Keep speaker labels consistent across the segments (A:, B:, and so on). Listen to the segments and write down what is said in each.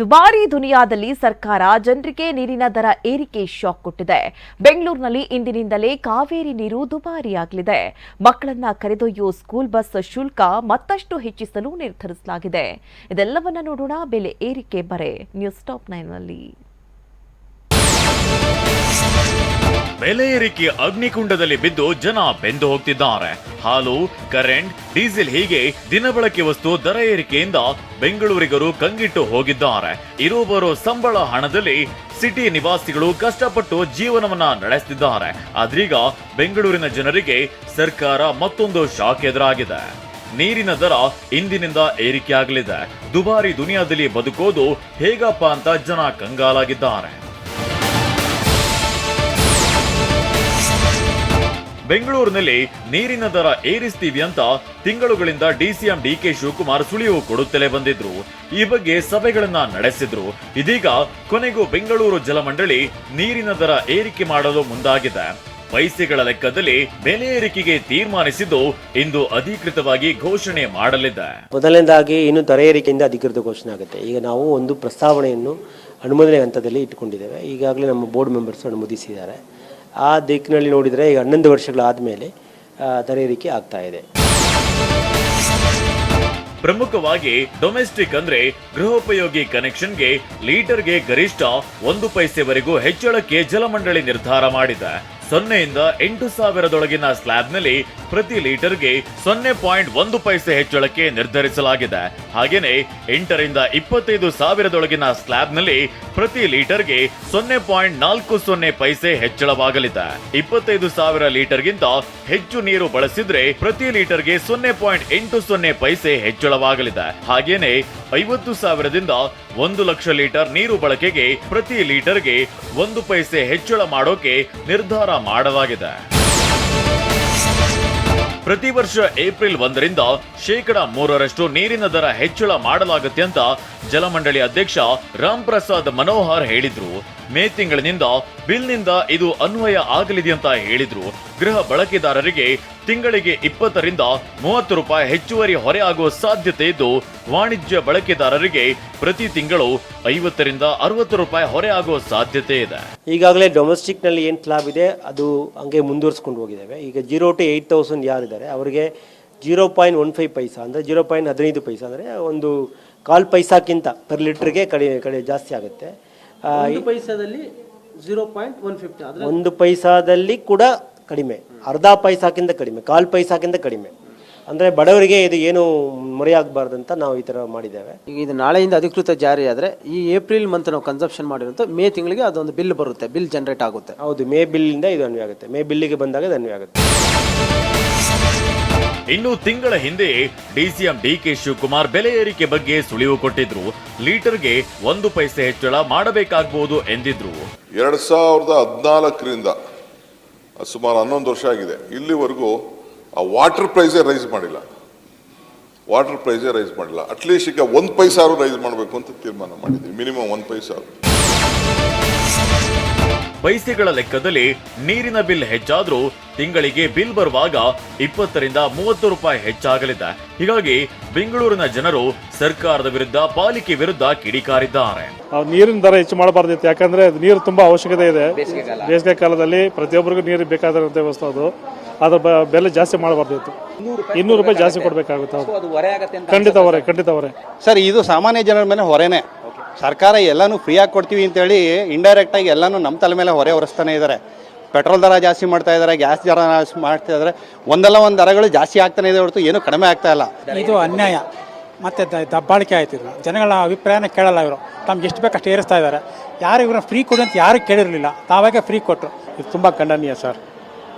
A: ದುಬಾರಿ ದುನಿಯಾದಲ್ಲಿ ಸರ್ಕಾರ ಜನರಿಗೆ ನೀರಿನ ದರ ಏರಿಕೆ ಶಾಕ್ ಕೊಟ್ಟಿದೆ. ಬೆಂಗಳೂರಿನಲ್ಲಿ ಇಂದಿನಿಂದಲೇ ಕಾವೇರಿ ನೀರು ದುಬಾರಿಯಾಗಲಿದೆ. ಮಕ್ಕಳನ್ನ ಕರೆದೊಯ್ಯುವ ಸ್ಕೂಲ್ ಬಸ್ ಶುಲ್ಕ ಮತ್ತಷ್ಟು ಹೆಚ್ಚಿಸಲು ನಿರ್ಧರಿಸಲಾಗಿದೆ. ಇದೆಲ್ಲವನ್ನ ನೋಡೋಣ. ಬೆಲೆ ಏರಿಕೆ ಬರೆ. ನ್ಯೂಸ್ ಟಾಪ್ ನೈನ್ನಲ್ಲಿ
B: ಬೆಲೆ ಏರಿಕೆ ಅಗ್ನಿಕುಂಡದಲ್ಲಿ ಬಿದ್ದು ಜನ ಬೆಂದು ಹೋಗ್ತಿದ್ದಾರೆ. ಹಾಲು, ಕರೆಂಟ್, ಡೀಸೆಲ್ ಹೀಗೆ ದಿನಬಳಕೆ ವಸ್ತು ದರ ಏರಿಕೆಯಿಂದ ಬೆಂಗಳೂರಿಗರು ಕಂಗಿಟ್ಟು ಹೋಗಿದ್ದಾರೆ. ಇರೋ ಬರೋ ಸಂಬಳ ಹಣದಲ್ಲಿ ಸಿಟಿ ನಿವಾಸಿಗಳು ಕಷ್ಟಪಟ್ಟು ಜೀವನವನ್ನ ನಡೆಸ್ತಿದ್ದಾರೆ. ಆದ್ರೀಗ ಬೆಂಗಳೂರಿನ ಜನರಿಗೆ ಸರ್ಕಾರ ಮತ್ತೊಂದು ಶಾಕ್ ಎದುರಾಗಿದೆ. ನೀರಿನ ದರ ಇಂದಿನಿಂದ ಏರಿಕೆಯಾಗಲಿದೆ. ದುಬಾರಿ ದುನಿಯಾದಲ್ಲಿ ಬದುಕೋದು ಹೇಗಪ್ಪ ಅಂತ ಜನ ಕಂಗಾಲಾಗಿದ್ದಾರೆ. ಬೆಂಗಳೂರಿನಲ್ಲಿ ನೀರಿನ ದರ ಏರಿಸ್ತೀವಿ ಅಂತ ತಿಂಗಳುಗಳಿಂದ ಡಿಸಿಎಂ ಡಿಕೆ ಶಿವಕುಮಾರ್ ಸುಳಿವು ಕೊಡುತ್ತಲೇ ಬಂದಿದ್ರು. ಈ ಬಗ್ಗೆ ಸಭೆಗಳನ್ನ ನಡೆಸಿದ್ರು. ಇದೀಗ ಕೊನೆಗೂ ಬೆಂಗಳೂರು ಜಲಮಂಡಳಿ ನೀರಿನ ದರ ಏರಿಕೆ ಮಾಡಲು ಮುಂದಾಗಿದೆ. ಪೈಸೆಗಳ ಲೆಕ್ಕದಲ್ಲಿ ಬೆಲೆ ಏರಿಕೆಗೆ ತೀರ್ಮಾನಿಸಿದ್ದು ಇಂದು ಅಧಿಕೃತವಾಗಿ ಘೋಷಣೆ ಮಾಡಲಿದೆ.
C: ಮೊದಲನೇದಾಗಿ ಇನ್ನು ದರ ಏರಿಕೆಯಿಂದ ಅಧಿಕೃತ ಘೋಷಣೆ ಆಗುತ್ತೆ. ಈಗ ನಾವು ಒಂದು ಪ್ರಸ್ತಾವನೆಯನ್ನು ಅನುಮೋದನೆ ಹಂತದಲ್ಲಿ ಇಟ್ಟುಕೊಂಡಿದ್ದೇವೆ. ಈಗಾಗಲೇ ನಮ್ಮ ಬೋರ್ಡ್ ಮೆಂಬರ್ಸ್ ಅನುಮೋದಿಸಿದ್ದಾರೆ ಆ ದಿಕ್ಕಿನಲ್ಲಿ ನೋಡಿದರೆ ಈಗ ಹನ್ನೊಂದು ವರ್ಷಗಳಾದ ಮೇಲೆ ದರ ಆಗ್ತಾ ಇದೆ.
B: ಪ್ರಮುಖವಾಗಿ ಡೊಮೆಸ್ಟಿಕ್ ಅಂದ್ರೆ ಗೃಹೋಪಯೋಗಿ ಕನೆಕ್ಷನ್ಗೆ ಲೀಟರ್ಗೆ ಗರಿಷ್ಠ ಒಂದು ಪೈಸೆವರೆಗೂ ಹೆಚ್ಚಳಕ್ಕೆ ಜಲಮಂಡಳಿ ನಿರ್ಧಾರ ಮಾಡಿದೆ. ಸೊನ್ನೆಯಿಂದ ಎಂಟು ಸಾವಿರದೊಳಗಿನ ಸ್ಲ್ಯಾಬ್ನಲ್ಲಿ ಪ್ರತಿ ಲೀಟರ್ಗೆ ಸೊನ್ನೆ ಪಾಯಿಂಟ್ ಒಂದು ಪೈಸೆ ಹೆಚ್ಚಳಕ್ಕೆ ನಿರ್ಧರಿಸಲಾಗಿದೆ. ಹಾಗೇನೆ ಎಂಟರಿಂದ ಇಪ್ಪತ್ತೈದು ಸಾವಿರದೊಳಗಿನ ಸ್ಲ್ಯಾಬ್ನಲ್ಲಿ ಪ್ರತಿ ಲೀಟರ್ಗೆ ಸೊನ್ನೆ ಪಾಯಿಂಟ್ ನಾಲ್ಕು ಸೊನ್ನೆ ಪೈಸೆ ಹೆಚ್ಚಳವಾಗಲಿದೆ. ಇಪ್ಪತ್ತೈದು ಸಾವಿರ ಲೀಟರ್ಗಿಂತ ಹೆಚ್ಚು ನೀರು ಬಳಸಿದ್ರೆ ಪ್ರತಿ ಲೀಟರ್ಗೆ ಸೊನ್ನೆ ಪಾಯಿಂಟ್ ಎಂಟು ಸೊನ್ನೆ ಪೈಸೆ ಹೆಚ್ಚಳವಾಗಲಿದೆ. ಹಾಗೇನೆ ಐವತ್ತು ಸಾವಿರದಿಂದ ಒಂದು ಲಕ್ಷ ಲೀಟರ್ ನೀರು ಬಳಕೆಗೆ ಪ್ರತಿ ಲೀಟರ್ಗೆ ಒಂದು ಪೈಸೆ ಹೆಚ್ಚಳ ಮಾಡೋಕೆ ನಿರ್ಧಾರ ಮಾಡಲಾಗಿದೆ. ಪ್ರತಿ ವರ್ಷ ಏಪ್ರಿಲ್ ಒಂದರಿಂದ ಶೇಕಡ ಮೂರರಷ್ಟು ನೀರಿನ ದರ ಹೆಚ್ಚಳ ಮಾಡಲಾಗುತ್ತೆ ಅಂತ ಜಲಮಂಡಳಿ ಅಧ್ಯಕ್ಷ ರಾಮ್ ಪ್ರಸಾದ್ ಮನೋಹರ್ ಹೇಳಿದ್ರು. ಮೇ ತಿಂಗಳಿನಿಂದ ಬಿಲ್ನಿಂದ ಇದು ಅನ್ವಯ ಆಗಲಿದೆ ಅಂತ ಹೇಳಿದ್ರು. ಗೃಹ ಬಳಕೆದಾರರಿಗೆ ತಿಂಗಳಿಗೆ ಇಪ್ಪತ್ತರಿಂದ ಮೂವತ್ತು ರೂಪಾಯಿ ಹೆಚ್ಚುವರಿ ಹೊರೆ ಆಗುವ ಸಾಧ್ಯತೆ ಇದ್ದು, ವಾಣಿಜ್ಯ ಬಳಕೆದಾರರಿಗೆ ಪ್ರತಿ ತಿಂಗಳು ಐವತ್ತರಿಂದ ಅರವತ್ತು ರೂಪಾಯಿ ಹೊರೆ ಆಗುವ ಸಾಧ್ಯತೆ ಇದೆ.
C: ಈಗಾಗಲೇ ಡೊಮೆಸ್ಟಿಕ್ನಲ್ಲಿ ಏನು ಸ್ಲಾಬ್ ಇದೆ, ಅದು ಹಂಗೆ ಮುಂದುವರಿಸ್ಕೊಂಡು ಹೋಗಿದ್ದೇವೆ. ಈಗ ಜೀರೋ ಟು ಏಯ್ಟ್ ತೌಸಂಡ್ ಯಾರಿದ್ದಾರೆ ಅವರಿಗೆ zero point one five paisa ಅಂದರೆ ಜೀರೋ ಪಾಯಿಂಟ್ ಹದಿನೈದು ಪೈಸಾ ಅಂದರೆ ಒಂದು ಕಾಲು ಪೈಸಾಕ್ಕಿಂತ ಪರ್ ಲೀಟ್ರಿಗೆ ಕಡಿಮೆ ಕಡಿಮೆ ಜಾಸ್ತಿ ಆಗುತ್ತೆ.
D: ಪೈಸಾದಲ್ಲಿ ಜೀರೋ ಪಾಯಿಂಟ್ ಒನ್ ಫಿಫ್ಟಿ
C: ಒಂದು ಪೈಸಾದಲ್ಲಿ ಕೂಡ ಕಡಿಮೆ. ಅರ್ಧ ಪೈಸಾಕ್ಕಿಂತ ಕಡಿಮೆ ಕಾಲು ಪೈಸಾಕ್ಕಿಂತ ಕಡಿಮೆ. ಅಂದರೆ ಬಡವರಿಗೆ ಇದು ಏನು ಅಂತ ನಾವು ಈ ಥರ ಮಾಡಿದ್ದೇವೆ.
D: ಈಗ ಇದು ನಾಳೆಯಿಂದ ಅಧಿಕೃತ ಜಾರಿ ಆದರೆ ಈ ಏಪ್ರಿಲ್ ಮಂತ್ ನಾವು ಕನ್ಸಪ್ಷನ್ ಮಾಡಿರೋಂಥ ಮೇ ತಿಂಗಳಿಗೆ ಅದೊಂದು ಬಿಲ್ ಬರುತ್ತೆ ಬಿಲ್ ಜನರೇಟ್ ಆಗುತ್ತೆ.
C: ಹೌದು ಮೇ ಬಿಲ್ಲಿಂದ ಇದು ಅನ್ವಯ ಆಗುತ್ತೆ. ಮೇ ಬಿಲ್ಲಿಗೆ ಬಂದಾಗ ಇದು ಅನ್ವಯ ಆಗುತ್ತೆ.
B: ಇನ್ನು ತಿಂಗಳ ಹಿಂದೆ ಡಿಸಿಎಂ ಡಿಕೆ ಶಿವಕುಮಾರ್ ಬೆಲೆ ಏರಿಕೆ ಬಗ್ಗೆ ಸುಳಿವು ಕೊಟ್ಟಿದ್ರು. ಲೀಟರ್ಗೆ ಒಂದು ಪೈಸೆ ಹೆಚ್ಚಳ ಮಾಡಬೇಕಾಗಬಹುದು ಎಂದಿದ್ರು.
E: ಎರಡ್ ಸಾವಿರದ ಹದಿನಾಲ್ಕರಿಂದ ಸುಮಾರು ಹನ್ನೊಂದು ವರ್ಷ ಆಗಿದೆ. ಇಲ್ಲಿವರೆಗೂ ಆ ವಾಟರ್ ಪ್ರೈಸೇ ರೈಸ್ ಮಾಡಿಲ್ಲ. ವಾಟರ್ ಪ್ರೈಸೇ ರೈಸ್ ಮಾಡಿಲ್ಲ. ಅಟ್ಲೀಸ್ಟ್ ಈಗ ಒಂದು ಪೈಸಾರು ರೈಸ್ ಮಾಡಬೇಕು ಅಂತ ತೀರ್ಮಾನ ಮಾಡಿದ್ವಿ. ಮಿನಿಮಮ್ ಒಂದು ಪೈಸಾರು.
B: ಪೈಸೆಗಳ ಲೆಕ್ಕದಲ್ಲಿ ನೀರಿನ ಬಿಲ್ ಹೆಚ್ಚಾದ್ರೂ ತಿಂಗಳಿಗೆ ಬಿಲ್ ಬರುವಾಗ ಇಪ್ಪತ್ತರಿಂದ ಮೂವತ್ತು ರೂಪಾಯಿ ಹೆಚ್ಚಾಗಲಿದೆ. ಹೀಗಾಗಿ ಬೆಂಗಳೂರಿನ ಜನರು ಸರ್ಕಾರದ ವಿರುದ್ಧ ಪಾಲಿಕೆ ವಿರುದ್ಧ ಕಿಡಿಕಾರಿದ್ದಾರೆ.
F: ನೀರಿನ ದರ ಹೆಚ್ಚು ಮಾಡಬಾರ್ದಿತ್ತು ಯಾಕಂದ್ರೆ ಅದು ನೀರು ತುಂಬಾ ಅವಶ್ಯಕತೆ ಇದೆ. ಬೇಸಿಗೆ ಕಾಲದಲ್ಲಿ ಪ್ರತಿಯೊಬ್ಬರಿಗೂ ನೀರು ಬೇಕಾದಂತ ವ್ಯವಸ್ಥೆ ಅದು. ಅದ್ರ ಬ- ಬೆಲೆ ಜಾಸ್ತಿ ಮಾಡಬಾರ್ದಿತ್ತು ಇನ್ನೂರು ರೂಪಾಯಿ ಜಾಸ್ತಿ ಕೊಡಬೇಕಾಗುತ್ತೆ. ಖಂಡಿತ ಹೊರೆ ಖಂಡಿತ ಹೊರೆ.
G: ಸರ್ ಇದು ಸಾಮಾನ್ಯ ಜನರ ಮೇಲೆ ಹೊರೆನೇ. ಸರ್ಕಾರ ಎಲ್ಲಾನು ಫ್ರೀಯಾಗಿ ಕೊಡ್ತೀವಿ ಅಂತೇಳಿ ಇಂಡೈರೆಕ್ಟ್ ಆಗಿ ಎಲ್ಲಾನು ನಮ್ಮ ತಲೆ ಮೇಲೆ ಹೊರೆ ಹೊರಿಸ್ತಾನೆ ಇದ್ದಾರೆ ಪೆಟ್ರೋಲ್ ದರ ಜಾಸ್ತಿ ಮಾಡ್ತಾ ಇದ್ದಾರೆ ಗ್ಯಾಸ್ ದರ ಜಾಸ್ತಿ ಮಾಡ್ತಾ ಇದ್ದಾರೆ ಒಂದಲ್ಲ ಒಂದು ದರಗಳು ಜಾಸ್ತಿ ಆಗ್ತಾನೆ ಇದೆ ಹೊರತು ಏನೂ ಕಡಿಮೆ ಆಗ್ತಾ ಇಲ್ಲ.
H: ಇದು ಅನ್ಯಾಯ. ಮತ್ತು ದಬ್ಬಾಳಿಕೆ ಆಯ್ತು ಇದು ಜನಗಳ ಅಭಿಪ್ರಾಯನ ಕೇಳಲ್ಲ ಇವರು. ತಮ್ಗೆ ಎಷ್ಟು ಬೇಕು ಅಷ್ಟು ಏರಿಸ್ತಾ ಇದ್ದಾರೆ ಯಾರು ಇವ್ರನ್ನ ಫ್ರೀ ಕೊಡಿ ಅಂತ ಯಾರು ಕೇಳಿರಲಿಲ್ಲ. ತಾವಾಗೆ ಫ್ರೀ ಕೊಟ್ಟರು
F: ಇದು ತುಂಬ ಖಂಡನೀಯ ಸರ್.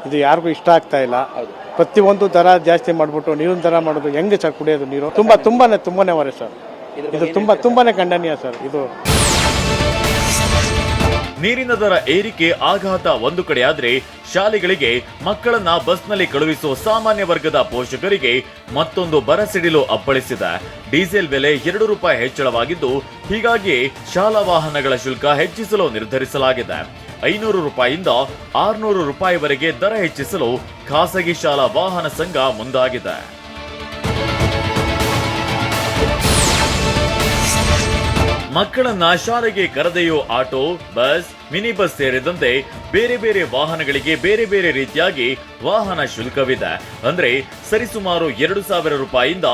F: ಇದು ಯಾರಿಗೂ ಇಷ್ಟ ಆಗ್ತಾ ಇಲ್ಲ. ಪ್ರತಿಯೊಂದು ದರ ಜಾಸ್ತಿ ಮಾಡಿಬಿಟ್ಟು ನೀರಿನ ದರ ಮಾಡೋದು ಹೆಂಗೆ ಸರ್ ಕುಡಿಯೋದು ನೀರು? ತುಂಬ ತುಂಬಾ ತುಂಬಾನೇ ಹೊರೆ ಸರ್. ಇದು ತುಂಬಾ ತುಂಬಾನೇ ಖಂಡನೀಯ ಸರ್ ಇದು.
B: ನೀರಿನ ದರ ಏರಿಕೆ ಆಘಾತ ಒಂದು ಕಡೆ ಆದ್ರೆ ಶಾಲೆಗಳಿಗೆ ಮಕ್ಕಳನ್ನ ಬಸ್ನಲ್ಲಿ ಕಳುಹಿಸುವ ಸಾಮಾನ್ಯ ವರ್ಗದ ಪೋಷಕರಿಗೆ ಮತ್ತೊಂದು ಬರಸಿಡಿಲು ಅಪ್ಪಳಿಸಿದ. ಡೀಸೆಲ್ ಬೆಲೆ ಎರಡು ರೂಪಾಯಿ ಹೆಚ್ಚಳವಾಗಿದ್ದು ಹೀಗಾಗಿ ಶಾಲಾ ವಾಹನಗಳ ಶುಲ್ಕ ಹೆಚ್ಚಿಸಲು ನಿರ್ಧರಿಸಲಾಗಿದೆ. ಐನೂರು ರೂಪಾಯಿಯಿಂದ ಆರ್ನೂರು ರೂಪಾಯಿವರೆಗೆ ದರ ಹೆಚ್ಚಿಸಲು ಖಾಸಗಿ ಶಾಲಾ ವಾಹನ ಸಂಘ ಮುಂದಾಗಿದೆ. ಮಕ್ಕಳನ್ನ ಶಾಲೆಗೆ ಕರೆದೊಯ್ಯೋ ಆಟೋ, ಬಸ್ ಮಿನಿ ಬಸ್ ಸೇರಿದಂತೆ ಬೇರೆ ಬೇರೆ ವಾಹನಗಳಿಗೆ ಬೇರೆ ಬೇರೆ ರೀತಿಯಾಗಿ ವಾಹನ ಶುಲ್ಕವಿದೆ. ಅಂದ್ರೆ ಸರಿಸುಮಾರು ಎರಡು ಸಾವಿರ ರೂಪಾಯಿಯಿಂದ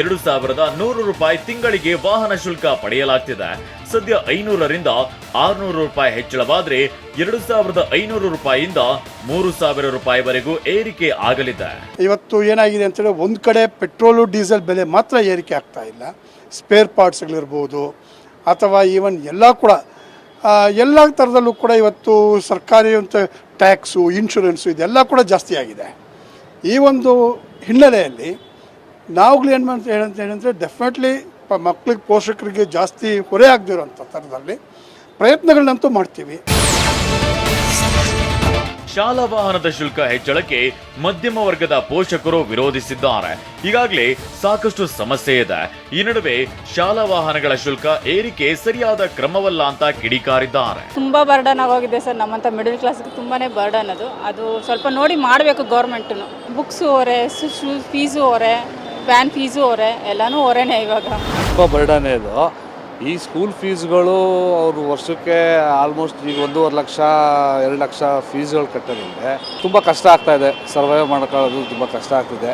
B: ಎರಡು ಸಾವಿರದ ನೂರು ರೂಪಾಯಿ ತಿಂಗಳಿಗೆ ವಾಹನ ಶುಲ್ಕ ಪಡೆಯಲಾಗ್ತಿದೆ. ಸದ್ಯ ಐನೂರರಿಂದ ಆರುನೂರು ರೂಪಾಯಿ ಹೆಚ್ಚಳವಾದ್ರೆ ಎರಡು ಸಾವಿರದ ಐನೂರು ರೂಪಾಯಿಯಿಂದ ಮೂರು ಸಾವಿರ ರೂಪಾಯಿವರೆಗೂ ಏರಿಕೆ ಆಗಲಿದೆ.
I: ಇವತ್ತು ಏನಾಗಿದೆ ಅಂತೇಳಿ ಒಂದು ಕಡೆ ಪೆಟ್ರೋಲು, ಡೀಸೆಲ್ ಬೆಲೆ ಮಾತ್ರ ಏರಿಕೆ ಆಗ್ತಾ ಇಲ್ಲ. ಸ್ಪೇರ್ ಪಾರ್ಟ್ಸ್ಗಳಿರ್ಬೋದು ಅಥವಾ ಈವನ್ ಎಲ್ಲ ಕೂಡ ಎಲ್ಲ ಥರದಲ್ಲೂ ಕೂಡ ಇವತ್ತು ಸರ್ಕಾರಿ ಅಂತ ಟ್ಯಾಕ್ಸು ಇನ್ಶೂರೆನ್ಸು ಇದೆಲ್ಲ ಕೂಡ ಜಾಸ್ತಿ ಆಗಿದೆ. ಈ ಒಂದು ಹಿನ್ನೆಲೆಯಲ್ಲಿ ನಾವುಗಳು ಏನು ಅಂತ ಹೇಳಂತ ಏನಂದರೆ ಡೆಫಿನೆಟ್ಲಿ ಮಕ್ಕಳಿಗೆ ಪೋಷಕರಿಗೆ ಜಾಸ್ತಿ ಹೊರೆ ಆಗದಿರೋಂಥ ಥರದಲ್ಲಿ ಪ್ರಯತ್ನಗಳನ್ನಂತೂ ಮಾಡ್ತೀವಿ.
B: ಶಾಲಾ ವಾಹನದ ಶುಲ್ಕ ಹೆಚ್ಚಳಕ್ಕೆ ಮಧ್ಯಮ ವರ್ಗದ ಪೋಷಕರು ವಿರೋಧಿಸಿದ್ದಾರೆ. ಈಗಾಗಲೇ ಸಾಕಷ್ಟು ಸಮಸ್ಯೆ ಇದೆ. ಈ ನಡುವೆ ಶಾಲಾ ವಾಹನಗಳ ಶುಲ್ಕ ಏರಿಕೆ ಸರಿಯಾದ ಕ್ರಮವಲ್ಲ ಅಂತ ಕಿಡಿಕಾರಿದ್ದಾರೆ.
J: ತುಂಬಾ ಬರ್ಡನ್ ಆಗೋಗಿದೆ ಸರ್ ನಮ್ಮಂತ ಮಿಡಲ್ ಕ್ಲಾಸ್ ತುಂಬಾನೇ ಬರ್ಡನ್ ಅದು. ಅದು ಸ್ವಲ್ಪ ನೋಡಿ ಮಾಡಬೇಕು ಗೌರ್ಮೆಂಟು ಬುಕ್ಸ್ ಹೊರೆ ಫೀಸು ಹೊರೆ ಫ್ಯಾನ್ ಫೀಸು ಹೊರೆ ಎಲ್ಲಾನು ಹೊರೆನೇ ಇವಾಗ.
K: ತುಂಬಾ ಬರ್ಡನ್ ಇದು. ಈ ಸ್ಕೂಲ್ ಫೀಸ್ಗಳು ಅವರು ವರ್ಷಕ್ಕೆ ಆಲ್ಮೋಸ್ಟ್ ಈಗ ಒಂದೂವರೆ ಲಕ್ಷ, ಎರಡು ಲಕ್ಷ ಫೀಸ್ಗಳು ಕಟ್ಟೋದ್ರಿಂದ ತುಂಬ ಕಷ್ಟ ಆಗ್ತಾ ಇದೆ. ಸರ್ವೈವ್ ಮಾಡ್ಕೊಳ್ಳೋದು ತುಂಬ ಕಷ್ಟ ಆಗ್ತಿದೆ.